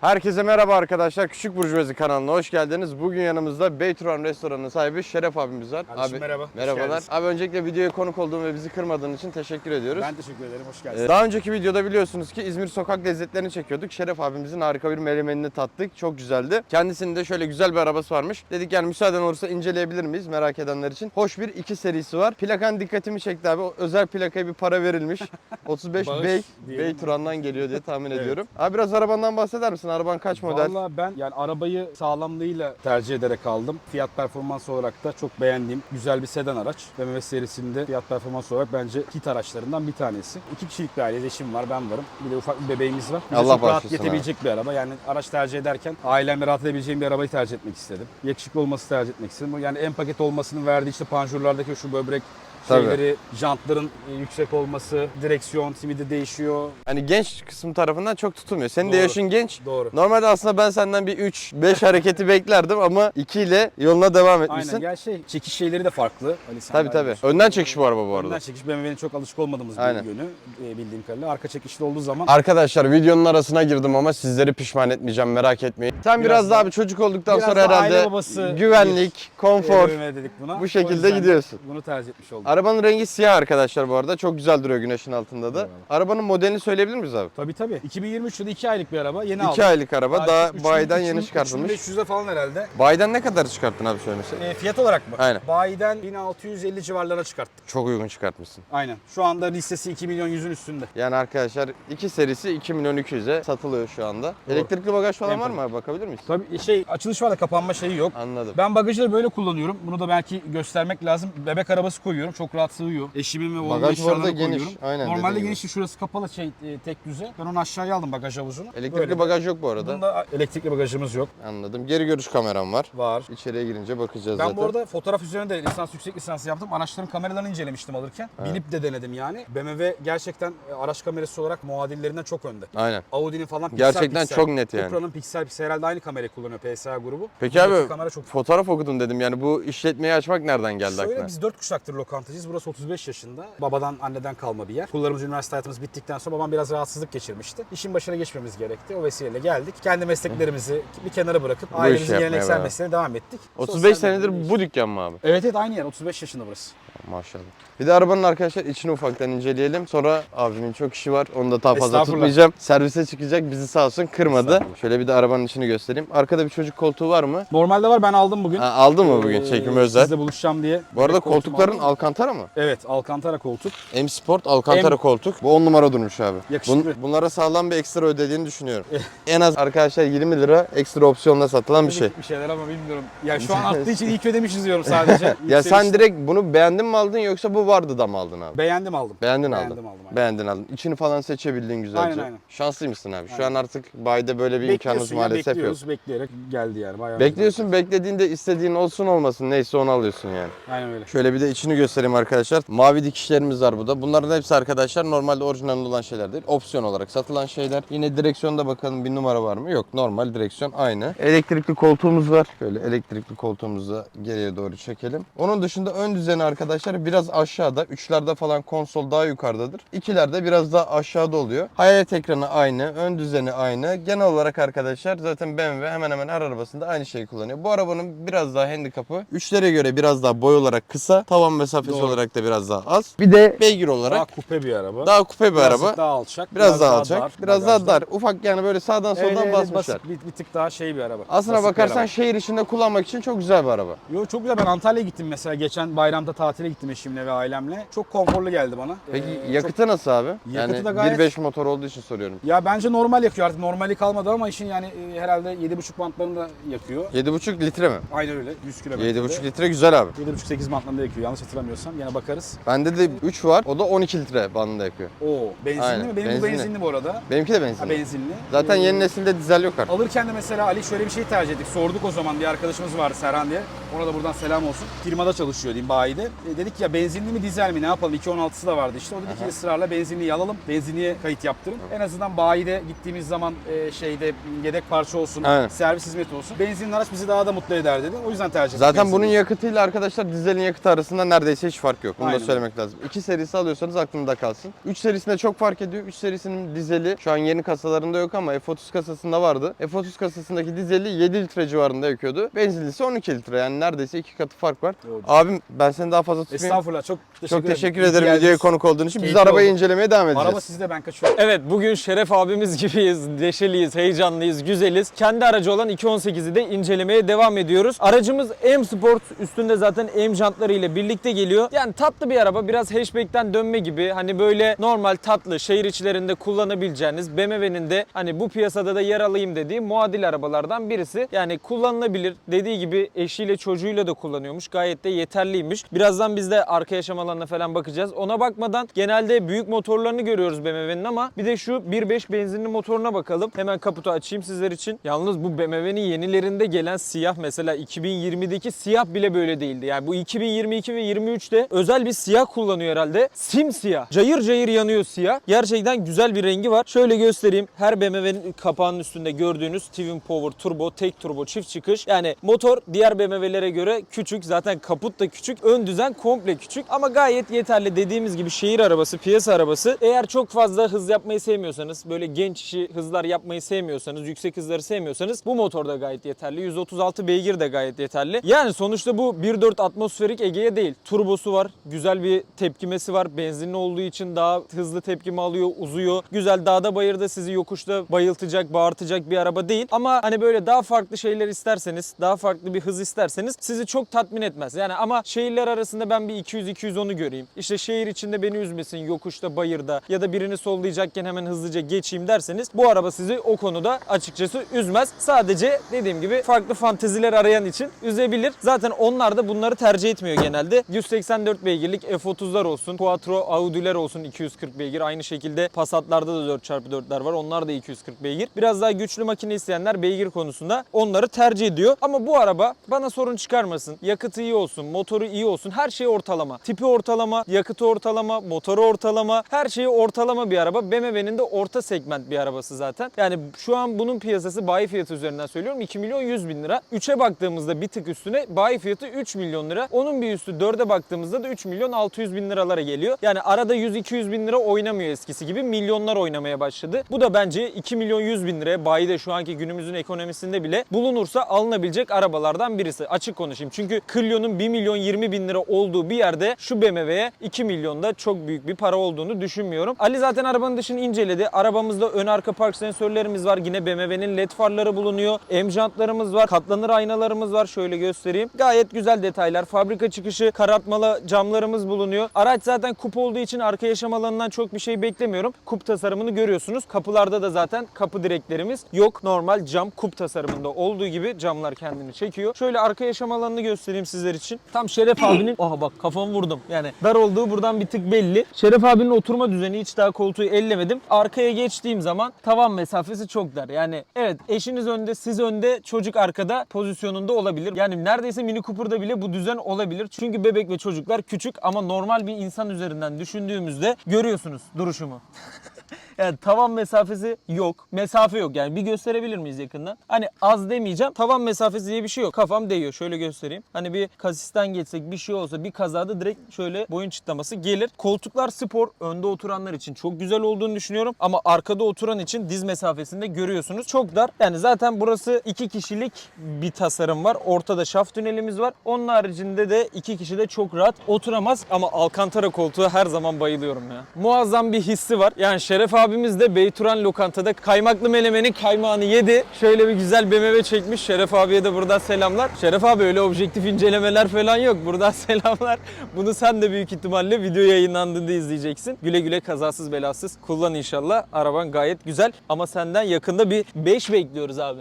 Herkese merhaba arkadaşlar. Küçük Burjuvazi kanalına hoş geldiniz. Bugün yanımızda Beyturan Restoranı'nın sahibi Şeref abimiz var. Kardeşim abi, merhaba, Merhabalar. geldiniz. Abi öncelikle videoya konuk olduğun ve bizi kırmadığın için teşekkür ediyoruz. Ben teşekkür ederim. Hoş geldin. Ee, Daha önceki videoda biliyorsunuz ki İzmir sokak lezzetlerini çekiyorduk. Şeref abimizin harika bir melemenini tattık. Çok güzeldi. Kendisinin de şöyle güzel bir arabası varmış. Dedik yani müsaaden olursa inceleyebilir miyiz merak edenler için. Hoş bir iki serisi var. Plakan dikkatimi çekti abi. O özel plakaya bir para verilmiş. 35 Bağış Bey, diyelim. Bey Turan'dan geliyor diye tahmin Evet. ediyorum. Abi biraz arabandan bahseder misin? Araban kaç model? Valla ben yani arabayı sağlamlığıyla tercih ederek aldım. Fiyat performans olarak da çok beğendiğim güzel bir sedan araç. BMW serisinde fiyat performans olarak bence hit araçlarından bir tanesi. İki kişilik bir aile, eşim var, ben varım. Bir de ufak bir bebeğimiz var. Bir de Allah çok rahat bağışlasın yetebilecek bir araba. Yani araç tercih ederken ailemle rahat edebileceğim bir arabayı tercih etmek istedim. Yakışıklı olması tercih etmek istedim. Yani en paket olmasının verdiği işte panjurlardaki şu böbrek Tabii. şeyleri, jantların e, yüksek olması, direksiyon simidi değişiyor. Hani genç kısım tarafından çok tutulmuyor. Senin de Doğru. yaşın genç. Doğru. Normalde aslında ben senden bir 3-5 hareketi beklerdim ama 2 ile yoluna devam etmişsin. Aynen. Ya şey çekiş şeyleri de farklı. Ali sen Tabii tabii. Önden çekiş bu araba bu arada. Önden çekiş BMW'nin çok alışık olmadığımız Aynen. bir yönü e, bildiğim kadarıyla. Arka çekişli olduğu zaman Arkadaşlar videonun arasına girdim ama sizleri pişman etmeyeceğim merak etmeyin. Sen biraz, Biraz daha daha- bir çocuk olduktan biraz sonra herhalde aile babası güvenlik, konfor. BMW dedik buna. bu O şekilde yüzden gidiyorsun. Bunu tercih etmiş olduk. Arabanın rengi siyah arkadaşlar bu arada. Çok güzel duruyor güneşin altında da. Eyvallah. Arabanın modelini söyleyebilir miyiz abi? Tabii tabii. 2023 yılı 2 aylık bir araba. Yeni aldım. 2 aylık araba. Daha üç bin- bayiden üç yeni çıkartılmış. 3500'e falan herhalde. Bayiden ne kadar çıkarttın abi söylemişsin? E, fiyat olarak mı? Aynen. Bayiden 1650 civarlarına çıkarttık. Çok uygun çıkartmışsın. Aynen. Şu anda listesi 2 milyon 100'ün üstünde. Yani arkadaşlar iki serisi 2 milyon 200'e satılıyor şu anda. Elektrikli bagaj falan var mı abi bakabilir miyiz? Tabii şey açılış var da kapanma şeyi yok. Anladım. Ben bagajları böyle kullanıyorum. Bunu da belki göstermek lazım. Bebek arabası koyuyorum. Çok rahat sığıyor. Eşimin ve oğlumun Bagaj bu arada eşyalarını geniş. koyuyorum. Aynen dediğin Normalde genişti. Şurası kapalı şey e, tek düze. Ben onu aşağıya aldım bagaj havuzunu. Elektrikli Böyle. bagaj yok bu arada. Bunda elektrikli bagajımız yok. Anladım. Geri görüş kameram var. Var. İçeriye girince bakacağız Ben zaten. bu arada fotoğraf üzerine de lisans yüksek lisans yaptım. Araçların kameralarını incelemiştim alırken. Binip de denedim yani. BMW gerçekten e, araç kamerası olarak muadillerinden çok önde. Aynen. Audi'nin falan piksel Gerçekten piksel. çok net yani. Cupra'nın piksel piksel herhalde aynı kamerayı kullanıyor PSA grubu. Peki Buradaki abi kamera çok fotoğraf okudum dedim yani bu işletmeyi açmak nereden geldi Şöyle aklına? biz dört kuşaktır lokantacıyız. Burası 35 yaşında. Babadan anneden kalma bir yer. Kullarımız üniversite hayatımız bittikten sonra babam biraz rahatsızlık geçirmişti. İşin başına geçmemiz gerekti. O vesileyle geldik. Kendi mesleklerimizi bir kenara bırakıp ailemizin geleneksel mesleğine devam ettik. 35 Sosyal senedir bu dükkan mı abi? Evet evet aynı yer. 35 yaşında burası. Maşallah. Bir de arabanın arkadaşlar içini ufaktan inceleyelim. Sonra abimin çok işi var. Onu da daha fazla tutmayacağım. Servise çıkacak. Bizi sağ olsun kırmadı. Şöyle bir de arabanın içini göstereyim. Arkada bir çocuk koltuğu var mı? Normalde var ben aldım bugün. Ha, aldın mı bugün Ee, çekim özel? Sizle buluşacağım diye. Bu arada koltukların aldım. Alcantara mı? Evet Alcantara koltuk. M Sport Alcantara M- koltuk. Bu 10 numara durmuş abi. Yakışıklı. Bun- bunlara sağlam bir ekstra ödediğini düşünüyorum. en az arkadaşlar 20 lira ekstra opsiyonla satılan bir şey. Bir şeyler ama bilmiyorum. Ya şu an attığı için ilk ödemişiz diyorum sadece. Ya sen direkt bunu beğendin mi aldın yoksa bu vardı da mı aldın abi? Beğendim aldım. Beğendin Beğendim aldın. aldım, aynen. Beğendin aldın. İçini falan seçebildin güzelce. Aynen, aynen. Şanslıymışsın abi. Şu an artık bayide böyle bir imkanımız Bekliyorsun ya, maalesef yok. bekliyoruz, Bekleyerek geldi yani. Bayağı Bekliyorsun beklediğinde istediğin olsun olmasın neyse onu alıyorsun yani. Aynen öyle. Şöyle bir de içini göstereyim arkadaşlar. Mavi dikişlerimiz var burada. Bunların hepsi arkadaşlar normalde orijinal olan şeyler değil. Opsiyon olarak satılan şeyler. Yine direksiyonda bakalım bir numara var mı? Yok normal direksiyon aynı. Elektrikli koltuğumuz var. Şöyle elektrikli koltuğumuzu geriye doğru çekelim. Onun dışında ön düzeni arkadaşlar biraz aşağıda. Üçlerde falan konsol daha yukarıdadır. İkilerde biraz daha aşağıda oluyor. Hayalet ekranı aynı. Ön düzeni aynı. Genel olarak arkadaşlar zaten BMW hemen hemen her arabasında aynı şeyi kullanıyor. Bu arabanın biraz daha handikapı üçlere göre biraz daha boy olarak kısa. Tavan mesafesi Doğru. olarak da biraz daha az. Bir de beygir Daha olarak kupe bir araba. daha kupe bir Birazcık araba. daha alçak. Biraz, daha alçak, dar, biraz daha dar. Ufak yani böyle sağdan soldan evet, basmışlar. basit, bir, bir tık daha şey bir araba. Aslına Basit bakarsan araba. şehir içinde kullanmak için çok güzel bir araba. Yo, çok güzel ben Antalya'ya gittim mesela geçen bayramda tatile gittim eşimle ve ailemle. Çok konforlu geldi bana. Peki Ee, çok- yakıtı nasıl abi? Yakıtı yani da gayet- 1.5 motor olduğu için soruyorum. Ya bence normal yakıyor artık normali kalmadı ama işin yani e, herhalde 7,5 bantlarını da yakıyor. 7.5 litre mi? Aynen öyle 100 kilometrede. 7.5 litre güzel abi. 7,5-8 bantlarında yakıyor yanlış hatırlamıyorsam yine bakarız. Bende de 3 var. O da 12 litre bandında yakıyor. Oo benzinli Aynen, mi? Benim benzinli. bu benzinli bu arada. Benimki de Ha, benzinli. benzinli. Zaten Ee, yeni nesilde dizel yok artık. Alırken de mesela Ali şöyle bir şey tercih ettik. Sorduk o zaman bir arkadaşımız vardı Serhan diye. Ona da buradan selam olsun. Firmada çalışıyor diyeyim bayide. E, dedik ya benzinli mi dizel mi ne yapalım? 2.16'sı da vardı işte. O dedi ki ısrarla benzinliyi alalım. Benzinliye kayıt yaptırın. En azından bayide gittiğimiz zaman e, şeyde yedek parça olsun, Aynen. servis hizmeti olsun. Benzinli araç bizi daha da mutlu eder dedi. O yüzden tercih ettik. Zaten bunun benzinliyi. yakıtıyla arkadaşlar dizelin yakıtı arasında neredeyse hiç fark yok. Bunu Aynen. da söylemek lazım. 2 serisi alıyorsanız aklında kalsın. 3 serisinde çok fark ediyor. 3 serisinin dizeli şu an yeni kasalarında yok ama F30 kasasında vardı. F30 kasasındaki dizeli 7 litre civarında yakıyordu. Benzinlisi 12 litre yani neredeyse 2 katı fark var. Doğru. Abim ben seni daha fazla tutmayayım. Estağfurullah çok teşekkür Çok ederim. teşekkür ederim geldiniz. videoya konuk olduğun için. Biz Keyifli arabayı oldu. incelemeye devam edeceğiz. Araba sizde ben kaçıyorum. Evet bugün Şeref abimiz gibiyiz. Neşeliyiz, heyecanlıyız, güzeliz. Kendi aracı olan 218'i de incelemeye devam ediyoruz. Aracımız M Sport üstünde zaten M jantları ile birlikte geliyor. Yani tatlı bir araba. Biraz hatchback'ten dönme gibi. Hani böyle normal tatlı şehir içlerinde kullanabileceğiniz BMW'nin de hani bu piyasada da yer alayım dediği muadil arabalardan birisi. Yani kullanılabilir. Dediği gibi eşiyle çocuğuyla da kullanıyormuş. Gayet de yeterliymiş. Birazdan biz de arka yaşam alanına falan bakacağız. Ona bakmadan genelde büyük motorlarını görüyoruz BMW'nin ama bir de şu 1.5 benzinli motoruna bakalım. Hemen kaputu açayım sizler için. Yalnız bu BMW'nin yenilerinde gelen siyah mesela 2020'deki siyah bile böyle değildi. Yani bu 2022 ve 23'te özel bir siyah kullanıyor herhalde. Simsiyah. Cayır cayır yanıyor siyah. Gerçekten güzel bir rengi var. Şöyle göstereyim. Her BMW'nin kapağının üstünde gördüğünüz Twin Power Turbo, tek turbo, çift çıkış. Yani motor diğer BMW'lere göre küçük. Zaten kaput da küçük. Ön düzen komple küçük. Ama gayet yeterli. Dediğimiz gibi şehir arabası, piyasa arabası. Eğer çok fazla hız yapmayı sevmiyorsanız, böyle genç işi hızlar yapmayı sevmiyorsanız, yüksek hızları sevmiyorsanız bu motor da gayet yeterli. 136 beygir de gayet yeterli. Yani sonuçta bu 1.4 atmosferik Ege'ye değil. Turbosu var. Güzel bir tepkimesi var. Benzinli olduğu için daha hızlı tepkime alıyor, uzuyor. Güzel dağda bayırda sizi yokuşta bayıltacak, bağırtacak bir araba değil. Ama hani böyle daha farklı şeyler isterseniz, daha farklı bir hız isterseniz sizi çok tatmin etmez. Yani ama şehirler arasında ben bir 200-210'u göreyim. İşte şehir içinde beni üzmesin, yokuşta, bayırda ya da birini sollayacakken hemen hızlıca geçeyim derseniz bu araba sizi o konuda açıkçası üzmez. Sadece dediğim gibi farklı fanteziler arayan için üzebilir. Zaten onlar da bunları tercih etmiyor genelde. 184 beygirlik F30'lar olsun, Quattro Audi'ler olsun 240 beygir. Aynı şekilde Passat'larda da 4x4'ler var. Onlar da 240 beygir. Biraz daha güçlü makine isteyenler beygir konusunda onları tercih ediyor. Ama bu araba bana sorun çıkarmasın. Yakıtı iyi olsun, motoru iyi olsun. Her şey ortalama. Tipi ortalama, yakıtı ortalama, motoru ortalama. Her şeyi ortalama bir araba. BMW'nin de orta segment bir arabası zaten. Yani şu an bunun piyasası bayi fiyatı üzerinden söylüyorum 2 milyon 100 bin lira. 3'e baktığımızda bir tık üstüne bayi fiyatı 3 milyon lira. Onun bir üstü 4'e baktığımızda da 3 milyon 600 bin liralara geliyor. Yani arada 100-200 bin lira oynamıyor eskisi gibi. Milyonlar oynamaya başladı. Bu da bence 2 milyon 100 bin liraya bayide şu anki günümüzün ekonomisinde bile bulunursa alınabilecek arabalardan birisi. Açık konuşayım. Çünkü Clio'nun 1 milyon 20 bin lira olduğu bir yerde şu BMW'ye 2 milyonda çok büyük bir para olduğunu düşünmüyorum. Ali zaten arabanın dışını inceledi. Arabamızda ön arka park sensörlerimiz var. Yine BMW'nin led farları bulunuyor. M jantlarımız var. Katlanır aynalarımız var. Şöyle göstereyim. Gayet güzel detaylar. Fabrika çıkışı karartmalı camlarımız bulunuyor. Araç zaten kup olduğu için arka yaşam alanından çok bir şey beklemiyorum. Kup tasarımını görüyorsunuz. Kapılarda da zaten kapı direklerimiz yok. Normal cam kup tasarımında olduğu gibi camlar kendini çekiyor. Şöyle arka yaşam alanını göstereyim sizler için. Tam Şeref abinin... Aha bak kafamı vurdum. Yani dar olduğu buradan bir tık belli. Şeref abinin oturma düzeni hiç daha koltuğu ellemedim. Arkaya geçtiğim zaman tavan mesafesi çok dar. Yani evet eşiniz önde, siz önde, çocuk arkada pozisyonunda olabilir. Yani neredeyse Mini Cooper'da bile bu düzen olabilir. Çünkü bebek ve çocuklar küçük ama normal bir insan üzerinden düşündüğümüzde görüyorsunuz duruşumu. Yani tavan mesafesi yok. Mesafe yok yani. Bir gösterebilir miyiz yakından? Hani az demeyeceğim. Tavan mesafesi diye bir şey yok. Kafam değiyor. Şöyle göstereyim. Hani bir kasisten geçsek bir şey olsa bir kazada direkt şöyle boyun çıtlaması gelir. Koltuklar spor. Önde oturanlar için çok güzel olduğunu düşünüyorum. Ama arkada oturan için diz mesafesinde görüyorsunuz. Çok dar. Yani zaten burası iki kişilik bir tasarım var. Ortada şaft tünelimiz var. Onun haricinde de iki kişi de çok rahat oturamaz. Ama Alcantara koltuğu her zaman bayılıyorum ya. Muazzam bir hissi var. Yani Şeref abimiz de Beyturan lokantada kaymaklı melemenin kaymağını yedi. Şöyle bir güzel BMW çekmiş. Şeref abiye de buradan selamlar. Şeref abi öyle objektif incelemeler falan yok. Buradan selamlar. Bunu sen de büyük ihtimalle video yayınlandığında izleyeceksin. Güle güle kazasız belasız kullan inşallah. Araban gayet güzel ama senden yakında bir 5 bekliyoruz abi.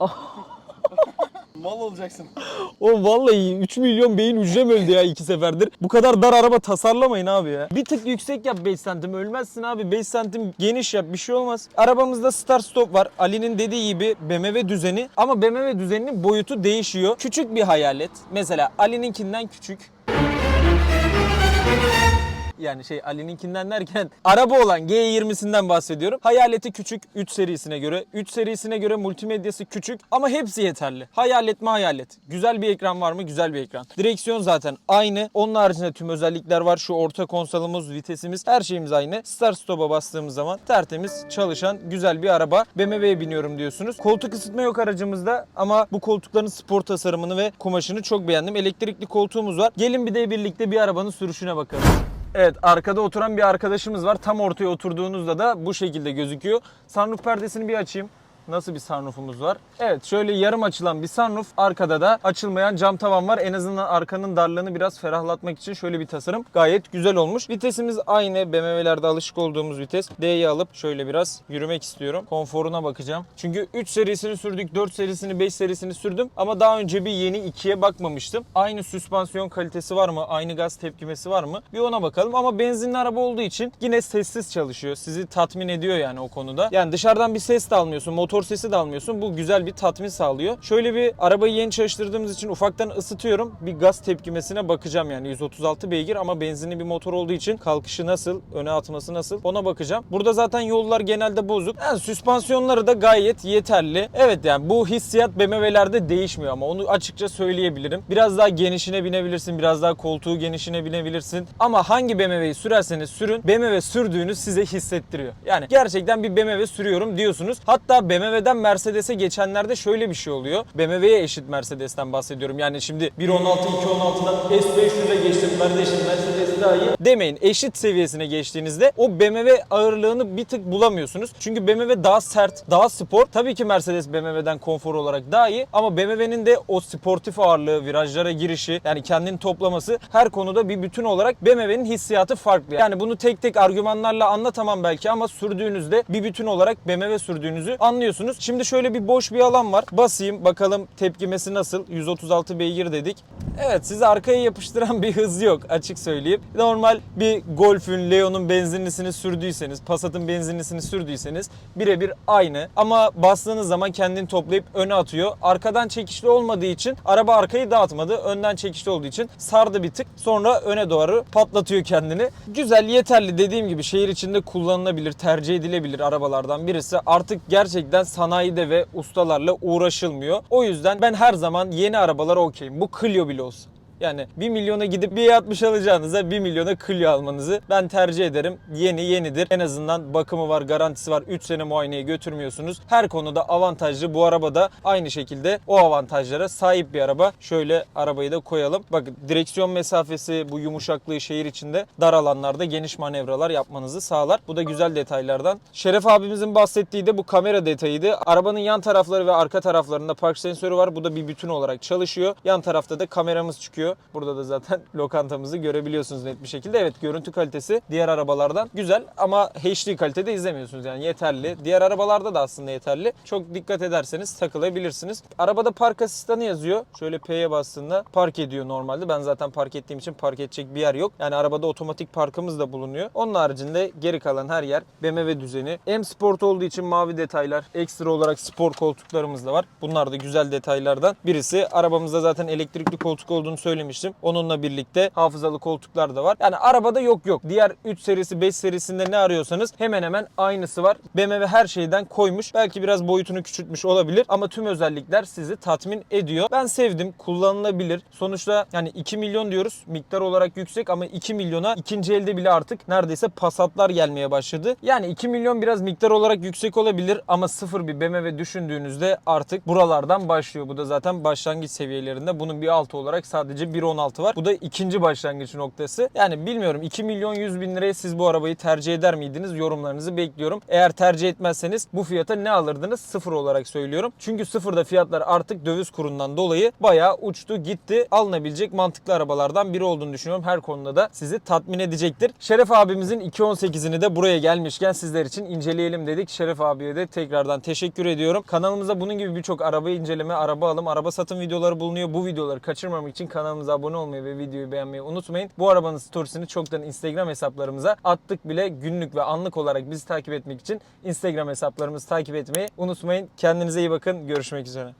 Mal olacaksın. O vallahi 3 milyon beyin hücrem öldü ya iki seferdir. Bu kadar dar araba tasarlamayın abi ya. Bir tık yüksek yap 5 santim ölmezsin abi. 5 santim geniş yap bir şey olmaz. Arabamızda start stop var. Ali'nin dediği gibi BMW düzeni ama BMW düzeninin boyutu değişiyor. Küçük bir hayalet. Mesela Ali'ninkinden küçük. Yani şey Ali'ninkinden derken araba olan G20'sinden bahsediyorum. Hayaleti küçük 3 serisine göre. 3 serisine göre multimedyası küçük ama hepsi yeterli. Hayalet mi hayalet. Güzel bir ekran var mı? Güzel bir ekran. Direksiyon zaten aynı. Onun haricinde tüm özellikler var. Şu orta konsolumuz, vitesimiz her şeyimiz aynı. Start stop'a bastığımız zaman tertemiz çalışan güzel bir araba. BMW'ye biniyorum diyorsunuz. Koltuk ısıtma yok aracımızda ama bu koltukların spor tasarımını ve kumaşını çok beğendim. Elektrikli koltuğumuz var. Gelin bir de birlikte bir arabanın sürüşüne bakalım. Evet arkada oturan bir arkadaşımız var. Tam ortaya oturduğunuzda da bu şekilde gözüküyor. Sunroof perdesini bir açayım. Nasıl bir sunroofumuz var? Evet şöyle yarım açılan bir sunroof. Arkada da açılmayan cam tavan var. En azından arkanın darlığını biraz ferahlatmak için şöyle bir tasarım. Gayet güzel olmuş. Vitesimiz aynı. BMW'lerde alışık olduğumuz vites. D'yi alıp şöyle biraz yürümek istiyorum. Konforuna bakacağım. Çünkü 3 serisini sürdük, 4 serisini, 5 serisini sürdüm. Ama daha önce bir yeni 2'ye bakmamıştım. Aynı süspansiyon kalitesi var mı? Aynı gaz tepkimesi var mı? Bir ona bakalım. Ama benzinli araba olduğu için yine sessiz çalışıyor. Sizi tatmin ediyor yani o konuda. Yani dışarıdan bir ses de almıyorsun. Motor sesi de almıyorsun. Bu güzel bir tatmin sağlıyor. Şöyle bir arabayı yeni çalıştırdığımız için ufaktan ısıtıyorum. Bir gaz tepkimesine bakacağım yani 136 beygir ama benzinli bir motor olduğu için kalkışı nasıl, öne atması nasıl ona bakacağım. Burada zaten yollar genelde bozuk. Yani süspansiyonları da gayet yeterli. Evet yani bu hissiyat BMW'lerde değişmiyor ama onu açıkça söyleyebilirim. Biraz daha genişine binebilirsin, biraz daha koltuğu genişine binebilirsin. Ama hangi BMW'yi sürerseniz sürün BMW sürdüğünüz size hissettiriyor. Yani gerçekten bir BMW sürüyorum diyorsunuz. Hatta BMW'den Mercedes'e geçenlerde şöyle bir şey oluyor. BMW'ye eşit Mercedes'ten bahsediyorum. Yani şimdi 1.16 2.16'dan S500'e geçtim kardeşim Mercedes daha iyi demeyin. Eşit seviyesine geçtiğinizde o BMW ağırlığını bir tık bulamıyorsunuz. Çünkü BMW daha sert, daha spor. Tabii ki Mercedes BMW'den konfor olarak daha iyi ama BMW'nin de o sportif ağırlığı, virajlara girişi, yani kendini toplaması her konuda bir bütün olarak BMW'nin hissiyatı farklı. Yani bunu tek tek argümanlarla anlatamam belki ama sürdüğünüzde bir bütün olarak BMW sürdüğünüzü anlıyorsunuz. Şimdi şöyle bir boş bir alan var. Basayım bakalım tepkimesi nasıl? 136 beygir dedik. Evet sizi arkaya yapıştıran bir hız yok açık söyleyeyim. Normal bir Golf'ün, Leon'un benzinlisini sürdüyseniz, Passat'ın benzinlisini sürdüyseniz birebir aynı. Ama bastığınız zaman kendini toplayıp öne atıyor. Arkadan çekişli olmadığı için araba arkayı dağıtmadı. Önden çekişli olduğu için sardı bir tık. Sonra öne doğru patlatıyor kendini. Güzel, yeterli dediğim gibi şehir içinde kullanılabilir, tercih edilebilir arabalardan birisi. Artık gerçekten sanayide ve ustalarla uğraşılmıyor. O yüzden ben her zaman yeni arabalara okeyim. Bu Clio bile olsun. Yani 1 milyona gidip bir 60 alacağınıza 1 milyona Clio almanızı ben tercih ederim. Yeni yenidir. En azından bakımı var, garantisi var. 3 sene muayeneye götürmüyorsunuz. Her konuda avantajlı. Bu araba da aynı şekilde o avantajlara sahip bir araba. Şöyle arabayı da koyalım. Bakın direksiyon mesafesi, bu yumuşaklığı şehir içinde dar alanlarda geniş manevralar yapmanızı sağlar. Bu da güzel detaylardan. Şeref abimizin bahsettiği de bu kamera detayıydı. Arabanın yan tarafları ve arka taraflarında park sensörü var. Bu da bir bütün olarak çalışıyor. Yan tarafta da kameramız çıkıyor. Burada da zaten lokantamızı görebiliyorsunuz net bir şekilde. Evet görüntü kalitesi diğer arabalardan güzel ama HD kalitede izlemiyorsunuz yani yeterli. Diğer arabalarda da aslında yeterli. Çok dikkat ederseniz takılabilirsiniz. Arabada park asistanı yazıyor. Şöyle P'ye bastığında park ediyor normalde. Ben zaten park ettiğim için park edecek bir yer yok. Yani arabada otomatik parkımız da bulunuyor. Onun haricinde geri kalan her yer BMW düzeni. M Sport olduğu için mavi detaylar. Ekstra olarak spor koltuklarımız da var. Bunlar da güzel detaylardan. Birisi arabamızda zaten elektrikli koltuk olduğunu söylemiştim. Onunla birlikte hafızalı koltuklar da var. Yani arabada yok yok. Diğer 3 serisi 5 serisinde ne arıyorsanız hemen hemen aynısı var. BMW her şeyden koymuş. Belki biraz boyutunu küçültmüş olabilir ama tüm özellikler sizi tatmin ediyor. Ben sevdim. Kullanılabilir. Sonuçta yani 2 milyon diyoruz. Miktar olarak yüksek ama 2 milyona ikinci elde bile artık neredeyse Passat'lar gelmeye başladı. Yani 2 milyon biraz miktar olarak yüksek olabilir ama sıfır bir BMW düşündüğünüzde artık buralardan başlıyor. Bu da zaten başlangıç seviyelerinde. Bunun bir altı olarak sadece 1.16 var. Bu da ikinci başlangıç noktası. Yani bilmiyorum 2 milyon 100 bin liraya siz bu arabayı tercih eder miydiniz? Yorumlarınızı bekliyorum. Eğer tercih etmezseniz bu fiyata ne alırdınız? Sıfır olarak söylüyorum. Çünkü sıfırda fiyatlar artık döviz kurundan dolayı bayağı uçtu gitti. Alınabilecek mantıklı arabalardan biri olduğunu düşünüyorum. Her konuda da sizi tatmin edecektir. Şeref abimizin 2.18'ini de buraya gelmişken sizler için inceleyelim dedik. Şeref abiye de tekrardan teşekkür ediyorum. Kanalımızda bunun gibi birçok araba inceleme, araba alım, araba satım videoları bulunuyor. Bu videoları kaçırmamak için kanalımıza abone olmayı ve videoyu beğenmeyi unutmayın. Bu arabanın storiesini çoktan Instagram hesaplarımıza attık bile günlük ve anlık olarak bizi takip etmek için Instagram hesaplarımızı takip etmeyi unutmayın. Kendinize iyi bakın. Görüşmek üzere.